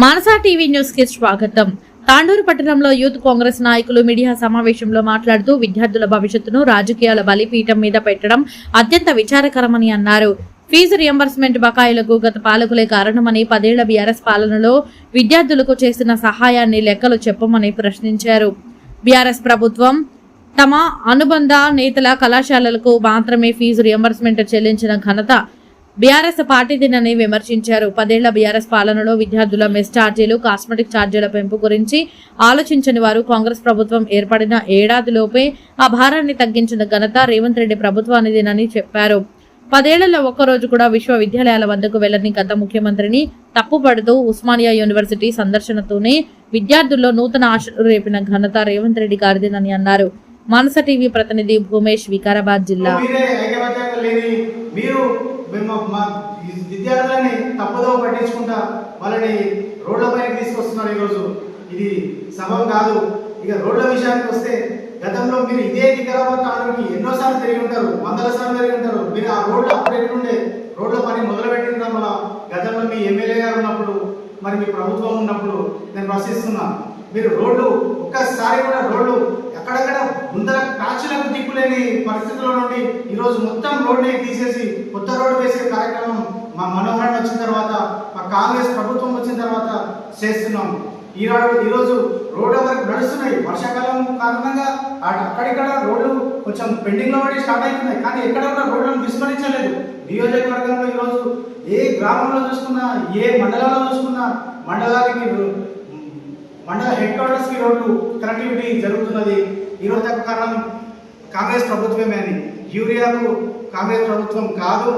Manasa TV న్యూస్కి స్వాగతం. తాండూరు పట్టణంలో యూత్ కాంగ్రెస్ నాయకులు మీడియా సమావేశంలో మాట్లాడుతూ విద్యార్థుల భవిష్యత్తును రాజకీయాల బలిపీఠం మీద పెట్టడం అత్యంత విచారకరమని అన్నారు. ఫీజు రియంబర్స్మెంట్ బకాయిలకు గత పాలకులే కారణమని పదేళ్ళ బీఆర్ఎస్ పాలనలో విద్యార్థులకు చేసిన సహాయాన్ని లెక్కలు చెప్పమని ప్రశ్నించారు. బీఆర్ఎస్ ప్రభుత్వం తమ అనుబంధ నేతల కళాశాలలకు మాత్రమే ఫీజు రియంబర్స్మెంట్ చెల్లించిన ఘనత బీఆర్ఎస్ పార్టీ పార్టీదేనని విమర్శించారు. పదేళ్ళ బీఆర్ఎస్ పాలనలో విద్యార్థుల మెస్ ఛార్జీలు కాస్మెటిక్ ఛార్జీల పెంపు గురించి ఆలోచించని వారు కాంగ్రెస్ ప్రభుత్వం ఏర్పడిన ఏడాదిలోపే ఆ భారాన్ని తగ్గించిన ఘనత రేవంత్ రెడ్డి ప్రభుత్వానిదేనని చెప్పారు. పదేళ్ళలో ఒక్కరోజు కూడా విశ్వవిద్యాలయాల వద్దకు వెళ్ళని గత ముఖ్యమంత్రిని తప్పుపడుతూ ఉస్మానియా యూనివర్సిటీ సందర్శనతోనే విద్యార్థుల్లో నూతన ఆశలు రేపిన ఘనత రేవంత్ రెడ్డి గారిదేనని అన్నారు. మానస టీవీ ప్రతినిధి భూమేష్ వికారాబాద్ జిల్లా. మేము మా విద్యార్థులని తప్పుదో పట్టించుకుంటా వాళ్ళని రోడ్లపైకి తీసుకొస్తున్నారు ఈరోజు. ఇది సబబ్ కాదు. ఇక రోడ్ల విషయానికి వస్తే గతంలో మీరు ఇదే వికారాబాద్ తాండూరుకి ఎన్నోసార్లు తిరిగి ఉంటారు వందల సార్లు తిరిగి ఉంటారు. మీరు ఆ రోడ్లు అప్పుడు ఉండే రోడ్ల పని మొదలు పెట్టిన గతంలో మీ ఎమ్మెల్యే గారు ఉన్నప్పుడు మరి మీ ప్రభుత్వం ఉన్నప్పుడు నేను ప్రశ్నిస్తున్నా. మీరు రోడ్లు ఒక్కసారి కూడా రోడ్లు అక్కడక్కడ ముందర కాచులకు దిక్కులేని పరిస్థితుల నుండి ఈరోజు మొత్తం రోడ్ని తీసేసి కొత్త రోడ్డు వేసే కార్యక్రమం మా మనోహరణ వచ్చిన తర్వాత మా కాంగ్రెస్ ప్రభుత్వం వచ్చిన తర్వాత చేస్తున్నాం. ఈనాడు ఈరోజు రోడ్ల వరకు నడుస్తున్నాయి. వర్షాకాలం కారణంగా అటు అక్కడిక్కడ రోడ్లు కొంచెం పెండింగ్లో పడి స్టార్ట్ అవుతున్నాయి. కానీ ఎక్కడ కూడా రోడ్లను విస్మరించలేదు. నియోజకవర్గంలో ఈరోజు ఏ గ్రామంలో చూసుకున్నా ఏ మండలంలో చూసుకున్నా మండలానికి మండల హెడ్ క్వార్టర్స్కి రోడ్లు కనెక్టివిటీ జరుగుతున్నది. ఈరోజు దాకా కారణం కాంగ్రెస్ ప్రభుత్వమే అని యూరియాకు కాంగ్రెస్ ప్రభుత్వం కాదు.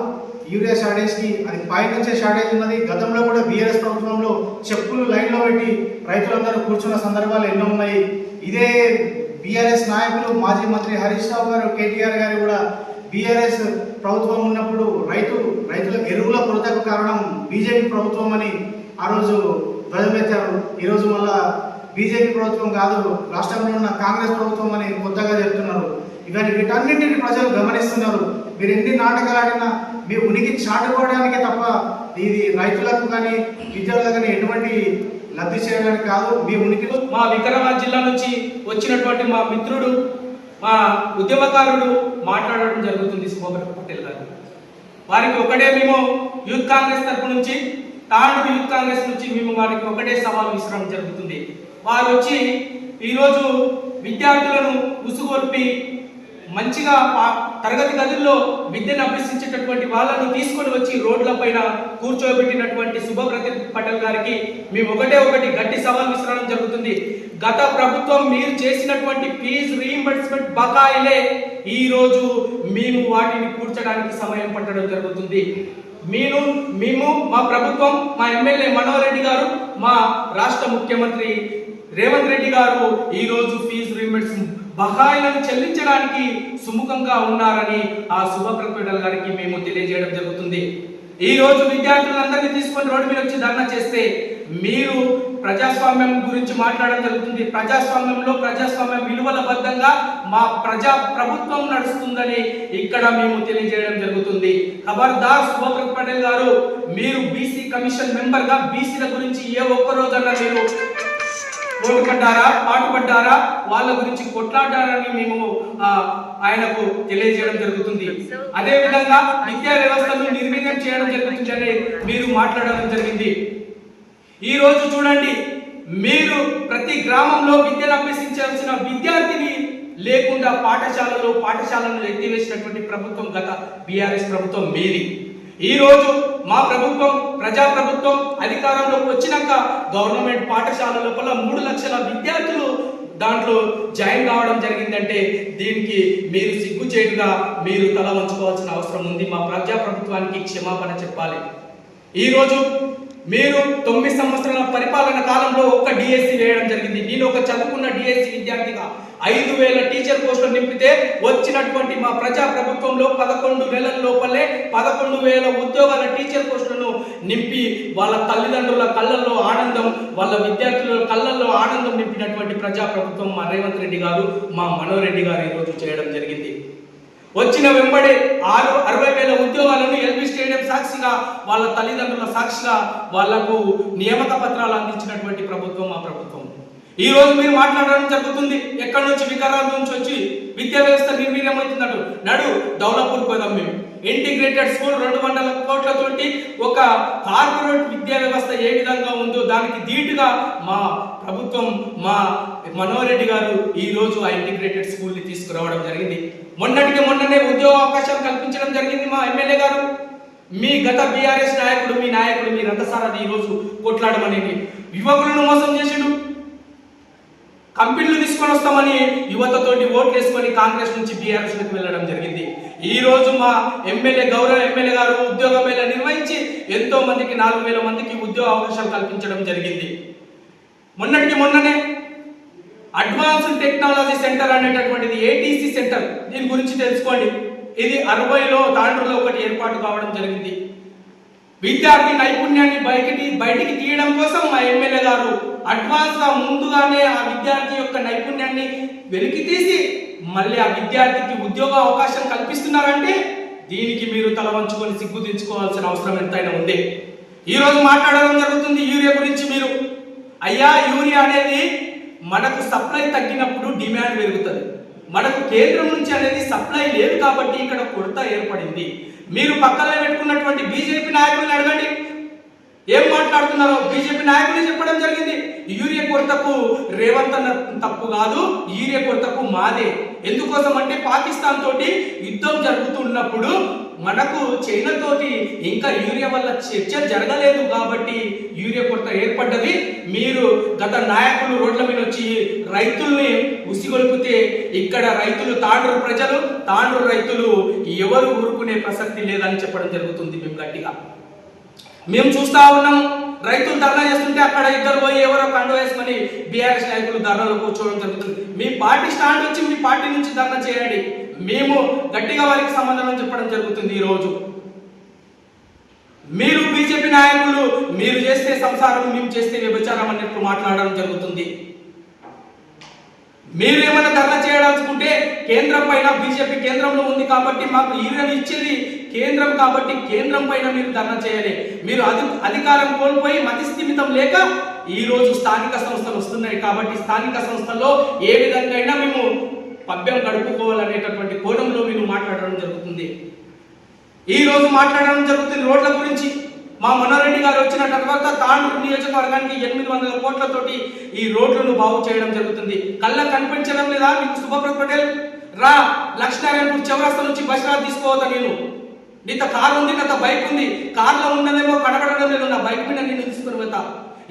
యూరియా షార్టేజ్కి అది పై నుంచే షార్టేజ్ ఉన్నది. గతంలో కూడా బీఆర్ఎస్ ప్రభుత్వంలో చెప్పులు లైన్లో పెట్టి రైతులందరూ కూర్చున్న సందర్భాలు ఎన్నో ఉన్నాయి. ఇదే బీఆర్ఎస్ నాయకులు మాజీ మంత్రి హరీష్ రావు గారు కేటీఆర్ గారు కూడా బీఆర్ఎస్ ప్రభుత్వం ఉన్నప్పుడు రైతు రైతుల ఎరువుల కొరతకు కారణం బీజేపీ ప్రభుత్వం అని ఆ రోజు ధ్వజమెత్తారు. ఈరోజు మళ్ళా బీజేపీ ప్రభుత్వం కాదు రాష్ట్రంలో ఉన్న కాంగ్రెస్ ప్రభుత్వం ఇవన్నీ వీటన్నింటిని ప్రజలు గమనిస్తున్నారు. మీరు ఎన్ని నాటకాలు ఆడినా మీ ఉనికి చాటుకోవడానికే తప్ప ఇది రైతులకు కానీ విద్యార్థులకు కానీ ఎటువంటి లబ్ధి చేయడానికి కాదు. మీ ఉనికి మా వికారాబాద్ జిల్లా నుంచి వచ్చినటువంటి మా మిత్రుడు మా ఉద్యమకారుడు మాట్లాడడం జరుగుతుంది శుభ్రత పటేల్ గారు. వారికి ఒకటే మేము యూత్ కాంగ్రెస్ తరపు నుంచి తాండూరు యూత్ కాంగ్రెస్ నుంచి మేము వారికి ఒకటే సవాల్ విసరడం జరుగుతుంది. వారు వచ్చి ఈరోజు విద్యార్థులను ఉసుగొల్పి మంచిగా పా- తరగతి గదుల్లో విద్యను అభ్యసించేటటువంటి వాళ్ళను తీసుకొని వచ్చి రోడ్ల పైన కూర్చోబెట్టినటువంటి శుభప్రతి పటేల్ గారికి మేము ఒకటే ఒకటి గట్టి సవాల్ విసరడం జరుగుతుంది. గత ప్రభుత్వం మీరు చేసినటువంటి ఫీజు రీఇంబర్స్మెంట్ బకాయిలే ఈ రోజు మేము వాటిని కూర్చడానికి సమయం పట్టడం జరుగుతుంది. మేము మేము మా ప్రభుత్వం మా ఎమ్మెల్యే మనోహర్ రెడ్డి గారు మా రాష్ట్ర ముఖ్యమంత్రి రేవంత్ రెడ్డి గారు ఈరోజు ఫీజు రీయింబర్స్మెంట్ బకాయిలను చెల్లించడానికి సుముఖంగా ఉన్నారని ఆ శుభప్రపేటల్ గారికి మేము తెలియజేయడం జరుగుతుంది. ఈ రోజు విద్యార్థులందరినీ తీసుకొని రోడ్డు మీద వచ్చి ధర్నా చేస్తే మీరు ప్రజాస్వామ్యం గురించి మాట్లాడడం జరుగుతుంది. ప్రజాస్వామ్యంలో ప్రజాస్వామ్యం విలువల బద్దంగా మా ప్రజా ప్రభుత్వం నడుస్తుందని ఇక్కడ మేము తెలియజేయడం జరుగుతుంది. ఖబర్దార్ శుభప్రత్ పటేల్ గారు మీరు బీసీ కమిషన్ మెంబర్గా బీసీల గురించి ఏ ఒక్క రోజన్నా మీరు ఓటుపడ్డారా పాటుపడ్డారా? వాళ్ళ గురించి కొట్లాడారని మేము ఆయనకు తెలియజేయడం జరుగుతుంది. అదే విధంగా విద్యా వ్యవస్థను నిర్వీర్యం చేయడం జరుగుతుందని మీరు మాట్లాడడం జరిగింది. ఈ రోజు చూడండి మీరు ప్రతి గ్రామంలో విద్యను అభ్యసించాల్సిన విద్యార్థిని లేకుండా పాఠశాలలో పాఠశాలను ఎత్తివేసినటువంటి ప్రభుత్వం గత బీఆర్ఎస్ ప్రభుత్వం మీది. ఈ రోజు మా ప్రభుత్వం ప్రజా ప్రభుత్వం అధికారంలోకి వచ్చినాక గవర్నమెంట్ పాఠశాల లోపల మూడు లక్షల విద్యార్థులు దాంట్లో జాయిన్ కావడం జరిగిందంటే దీనికి మీరు సిగ్గుచేటుగా మీరు తల వంచుకోవాల్సిన అవసరం ఉంది. మా ప్రజా ప్రభుత్వానికి క్షమాపణ చెప్పాలి. ఈరోజు మీరు తొమ్మిది సంవత్సరాల పరిపాలన కాలంలో ఒక్క డిఎస్సి వేయడం జరిగింది. నేను ఒక చదువుకున్న డిఎస్సి విద్యార్థిగా ఐదు వేల టీచర్ పోస్టులు నింపితే వచ్చినటువంటి మా ప్రజా ప్రభుత్వంలో పదకొండు నెలల లోపలే పదకొండు వేల ఉద్యోగాల టీచర్ పోస్టులను నింపి వాళ్ళ తల్లిదండ్రుల కళ్ళల్లో ఆనందం వాళ్ళ విద్యార్థుల కళ్ళల్లో ఆనందం నింపినటువంటి ప్రజా ప్రభుత్వం మా రేవంత్ రెడ్డి గారు మా మనోరెడ్డి గారు ఈరోజు చేయడం జరిగింది. వచ్చిన వెంబడే ఆరు అరవై వేల ఉద్యోగాలను ఎల్బీ స్టేడియం సాక్షిగా వాళ్ళ తల్లిదండ్రుల సాక్షిగా వాళ్ళకు నియామక పత్రాలు అందించినటువంటి ప్రభుత్వం మా ప్రభుత్వం. ఈ రోజు మీరు మాట్లాడడం జరుగుతుంది. ఎక్కడి నుంచి? వికారాల నుంచి వచ్చి విద్యా వ్యవస్థ నిర్వీర్యం అవుతున్నట్టు నడు దౌలపూర్ పోదాం మేము. ఇంటిగ్రేటెడ్ స్కూల్ రెండు వందల కోట్లతోటి ఒక కార్పొరేట్ విద్యా వ్యవస్థ ఏ విధంగా ఉందో దానికి ధీటుగా మా ప్రభుత్వం మా మనోహరెడ్డి గారు ఈ రోజు ఆ ఇంటిగ్రేటెడ్ స్కూల్ని తీసుకురావడం జరిగింది. మొన్నటికి మొన్ననే ఉద్యోగ అవకాశాలు కల్పించడం జరిగింది మా ఎమ్మెల్యే గారు. మీ గత బీఆర్ఎస్ నాయకుడు మీ నాయకుడు మీ రథసారథి ఈ రోజు కొట్లాడమనేది. యువకులను మోసం చేసిండు. కంపెనీలు తీసుకొని వస్తామని యువతతోటి ఓట్లు వేసుకొని కాంగ్రెస్ నుంచి బీఆర్ఎస్లోకి వెళ్ళడం జరిగింది. ఈ రోజు మా ఎమ్మెల్యే గౌరవ ఎమ్మెల్యే గారు ఉద్యోగ మేళ నిర్వహించి ఎంతో మందికి నాలుగు వేల మందికి ఉద్యోగ అవకాశాలు కల్పించడం జరిగింది. మొన్నటికి మొన్ననే అడ్వాన్స్డ్ టెక్నాలజీ సెంటర్ అనేటటువంటిది ఏటీసీ సెంటర్ దీని గురించి తెలుసుకోండి. ఇది అరవైలో తాండ్రులో ఒకటి ఏర్పాటు కావడం జరిగింది. విద్యార్థి నైపుణ్యాన్ని బయటికి బయటికి తీయడం కోసం మా ఎమ్మెల్యే గారు అడ్వాన్స్గా ముందుగానే ఆ విద్యార్థి యొక్క నైపుణ్యాన్ని వెలికి తీసి మళ్ళీ ఆ విద్యార్థికి ఉద్యోగ అవకాశం కల్పిస్తున్నారంటే దీనికి మీరు తల వంచుకొని సిగ్గు తెచ్చుకోవాల్సిన అవసరం ఎంతైనా ఉంది ఈ రోజు మాట్లాడడం జరుగుతుంది యూరియా గురించి మీరు. అయ్యా యూరియా అనేది మనకు సప్లై తగ్గినప్పుడు డిమాండ్ పెరుగుతుంది. మనకు కేంద్రం నుంచి అనేది సప్లై లేదు కాబట్టి ఇక్కడ కొరత ఏర్పడింది. మీరు పక్కన పెట్టుకున్నటువంటి బీజేపీ నాయకులను అడగండి. ఏం మాట్లాడుతున్నారో బీజేపీ నాయకులు చెప్పడం జరిగింది. యూరియా కొరతకు రేవంత్ అన్న తప్పు కాదు యూరియా కొరతకు మాదే. ఎందుకోసం అంటే పాకిస్తాన్ తోటి యుద్ధం జరుగుతున్నప్పుడు మనకు చైనా తోటి ఇంకా యూరియా వల్ల చర్చ జరగలేదు కాబట్టి యూరియా కొరత ఏర్పడ్డది. మీరు గత నాయకులు రోడ్ల మీద వచ్చి రైతుల్ని ఉసిగొల్పితే ఇక్కడ రైతులు తాండ్రు ప్రజలు తాండ్రు రైతులు ఎవరు ఊరుకునే ప్రసక్తి లేదని చెప్పడం జరుగుతుంది మేము గట్టిగా. మేము చూస్తా ఉన్నాం రైతులు ధర్నా చేస్తుంటే అక్కడ ఇద్దరు పోయి ఎవరో కండు వేసుకొని బీఆర్ఎస్ నాయకులు ధర్నాలో కూర్చోవడం జరుగుతుంది. మీ పార్టీ స్టాండ్ వచ్చి మీ పార్టీ నుంచి ధర్నా చేయండి. మేము గట్టిగా వారికి సమాధానం చెప్పడం జరుగుతుంది ఈరోజు మీరు బీజేపీ నాయకులు మీరు చేస్తే సంసారం మేము చేస్తే వ్యభిచారం అన్నట్టు మాట్లాడడం జరుగుతుంది. మీరు ఏమైనా ధర్నా చేయాలనుకుంటే కేంద్రం పైన బీజేపీ కేంద్రంలో ఉంది కాబట్టి మాకు ఈరని ఇచ్చేది కేంద్రం కాబట్టి కేంద్రం పైన మీరు ధర్నా చేయాలి. మీరు అధి అధికారం కోల్పోయి మతిస్థిమితం లేక ఈ రోజు స్థానిక సంస్థలు వస్తున్నాయి కాబట్టి స్థానిక సంస్థల్లో ఏ విధంగా అయినా మేము పభ్యం గడుపుకోవాలనేటటువంటి కోణంలో మీరు మాట్లాడడం జరుగుతుంది. ఈ రోజు మాట్లాడడం జరుగుతుంది రోడ్ల గురించి. మా మనోరెడ్డి గారు వచ్చిన తర్వాత తాండూరు నియోజకవర్గానికి ఎనిమిది వందల కోట్లతోటి ఈ రోడ్లను బాగు చేయడం జరుగుతుంది. కళ్ళ కనిపించడం లేదా? మీకు సుభప్రత్ పటేల్? రా లక్ష్మీనారాయణపూర్ చౌరస్తా నుంచి బస్రాలు తీసుకోవద్దా నేను? నీత కారు ఉంది నాత బైక్ ఉంది. కార్లో ఉన్నదేమో కడగడడం లేదు నా బైక్ మీద నేను తీసుకుని పోతా.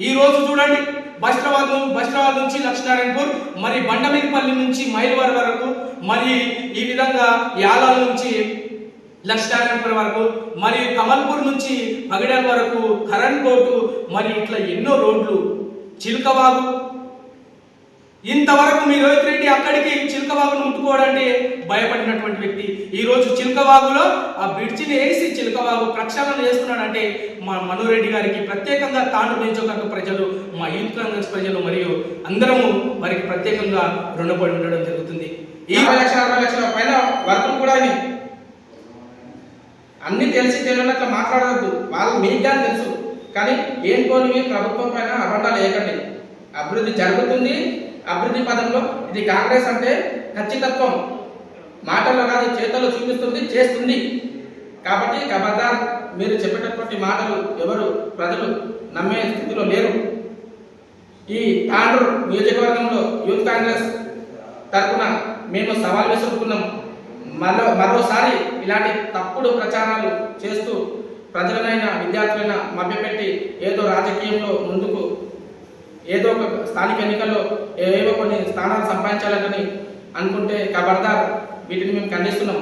ఈ రోజు చూడండి బస్రాబాద్ ను- బస్రాబాద్ నుంచి లక్ష్మీనారాయణపూర్ మరి బండమీదపల్లి నుంచి మైలవరం వరకు మరి ఈ విధంగా యాలాల నుంచి లక్ష్మీనారాయణపురం వరకు మరియు కమల్పూర్ నుంచి పగడాల వరకు కరణ్ కోటు మరి ఇట్లా ఎన్నో రోడ్లు. చిలుకబాబు ఇంతవరకు మీ రోహిత్ రెడ్డి అక్కడికి చిలుకబాబును ముట్టుకోవడానికి భయపడినటువంటి వ్యక్తి. ఈరోజు చిలుకబాబులో ఆ బ్రిడ్జిని వేసి చిలుకబాబు ప్రక్షాళన చేస్తున్నాడంటే మా మనోరెడ్డి గారికి ప్రత్యేకంగా తాండు నియోజకవర్గ ప్రజలు మా యూత్ కాంగ్రెస్ ప్రజలు మరియు అందరము వారికి ప్రత్యేకంగా రుణపడి ఉండడం జరుగుతుంది. ఈ లక్షల అరవై లక్షల పైన వర్కులు కూడా అయినాయి అన్ని తెలిసి తెలియనట్లు మాట్లాడవద్దు వాళ్ళు మీకు కానీ తెలుసు. కానీ ఏం కోని ప్రభుత్వం పైన అబద్ధాలు వేయకండి. అభివృద్ధి జరుగుతుంది. అభివృద్ధి పదంలో ఇది కాంగ్రెస్ అంటే ఖచ్చితత్వం. మాటల్లో కాదు చేతల్లో చూపిస్తుంది చేస్తుంది. కాబట్టి కబద్దార్ మీరు చెప్పేటటువంటి మాటలు ఎవరు ప్రజలు నమ్మే స్థితిలో లేరు. ఈ తాండ్రు నియోజకవర్గంలో యూత్ కాంగ్రెస్ తరఫున మేము సవాల్ విసురుకున్నాం మరో మరోసారి ఇలాంటి తప్పుడు ప్రచారాలు చేస్తూ ప్రజలనైనా విద్యార్థులైనా మభ్యపెట్టి ఏదో రాజకీయంలో ముందుకు ఏదో ఒక స్థానిక ఎన్నికల్లో ఏవో కొన్ని స్థానాలు సంపాదించాలని అనుకుంటే కబర్దార్ వీటిని మేము ఖండిస్తున్నాం.